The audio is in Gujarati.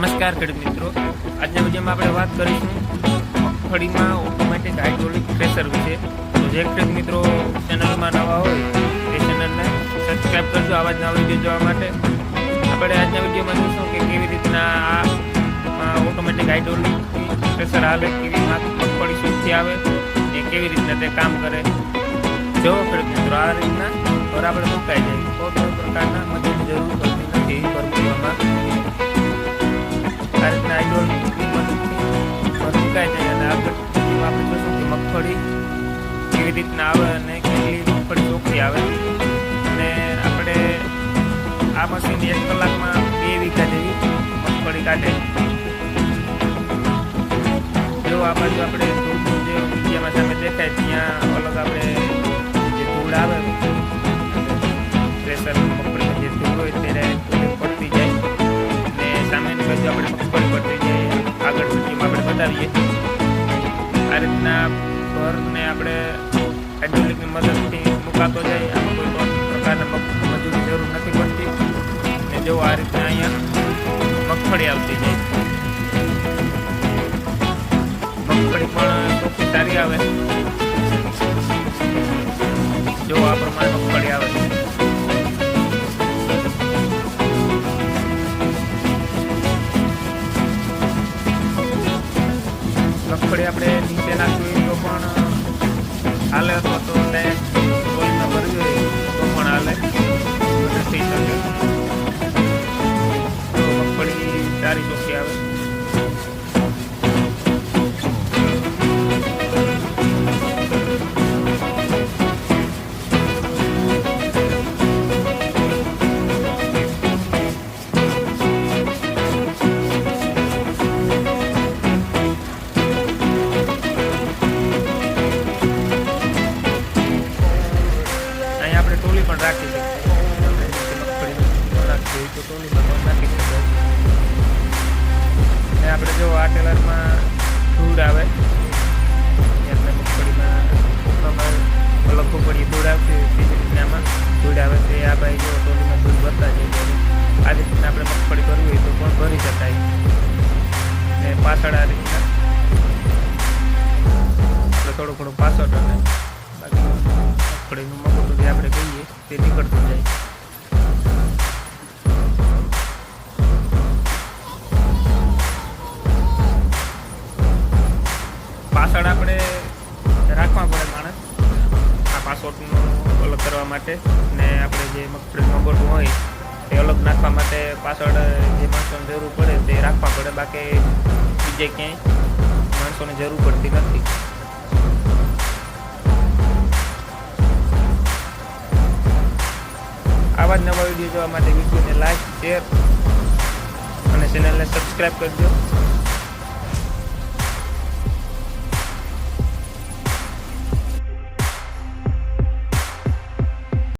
નમસ્કાર ખેડૂત મિત્રો. આજના વિડીયોમાં આપણે વાત કરીશું મગફળીમાં ઓટોમેટિક હાઇડ્રોલિક પ્રેશર વિશે. તો જે ખેડૂત મિત્રો ચેનલમાં નવા હોય તે ચેનલને સબસ્ક્રાઈબ કરજો. આવા જ નવા વીડિયો જોવા માટે. આપણે આજના વિડીયોમાં જોઈશું કે કેવી રીતના આ ઓટોમેટિક હાઇડ્રોલિક પ્રેશર આવે, કેવી મગફળી સુધી આવે, એ કેવી રીતના તે કામ કરે. જો ખેડૂત મિત્રો આ રીતના બરાબર મુકાઈ જાય કોઈ પણ પ્રકારના મદદની જરૂર પડતી નથી. ભરપૂરમાં રીતના આવે અને કેટલી મગફળી ચોખ્ખી આવે. અને આપણે આ મશીન એક કલાકમાં બે વીઘા જેવી મગફળી કાઢે. જો આ બાજુ આપણે જે વિડીયામાં સામે દેખાય, ત્યાં અલગ આપણે જે ધૂળ આવે, પ્રેશર મગફળી જે ધૂળ હોય ત્યારે પડતી જાય. અને સામેની બાજુ આપણે મગફળી પડતી જાય. આગળ સુધીમાં આપણે બતાવીએ આ રીતના ઘરને આપણે હાઇડ્રોલિકની મદદથી મુકાતો જાય, આમાં કોઈ પણ પ્રકારના મજૂરી જરૂર નથી પડતી. ને જો આ રીતના અહીંયા મગફળી આવતી જાય. મગફળી પણ ચોખ્ખી સારી આવે. જો આ પ્રમાણે મગફળી આવે. છે મગફળી આપણે નીચે નાખવી. પણ રાખી શકીએ ને આપણે જો આ કલરમાં ધૂળ આવે, એટલે મગફળીમાં પ્રમાણે અલગ પડી ધૂળ આવતી તે જ રીતના આમાં ધૂળ આવે તે આ ભાઈ જો ટોલીમાં ધૂળ ભરતા ત્યારે આ રીતના આપણે મગફળી કરવી હોય તો પણ ભરી શકાય. ને પાછળ આ રીતના. આપણે થોડું ઘણું પાછળ અને મગફળીનું મગફળી જે આપણે કહીએ, તે નીકળતું જાય. પાછળ આપણે રાખવા પડે માણસ. આ પાસવર્ડનું અલગ કરવા માટે ને આપણે જે મગફળી મગોટું હોય, તે અલગ નાખવા માટે પાછળ જે માણસોની જરૂર પડે, તે રાખવા પડે. બાકી બીજે ક્યાંય માણસોની જરૂર પડતી નથી. આવા જ નવા વીડિયો જોવા માટે વિડીયોને લાઈક શેર અને ચેનલને સબસ્ક્રાઈબ કરજો.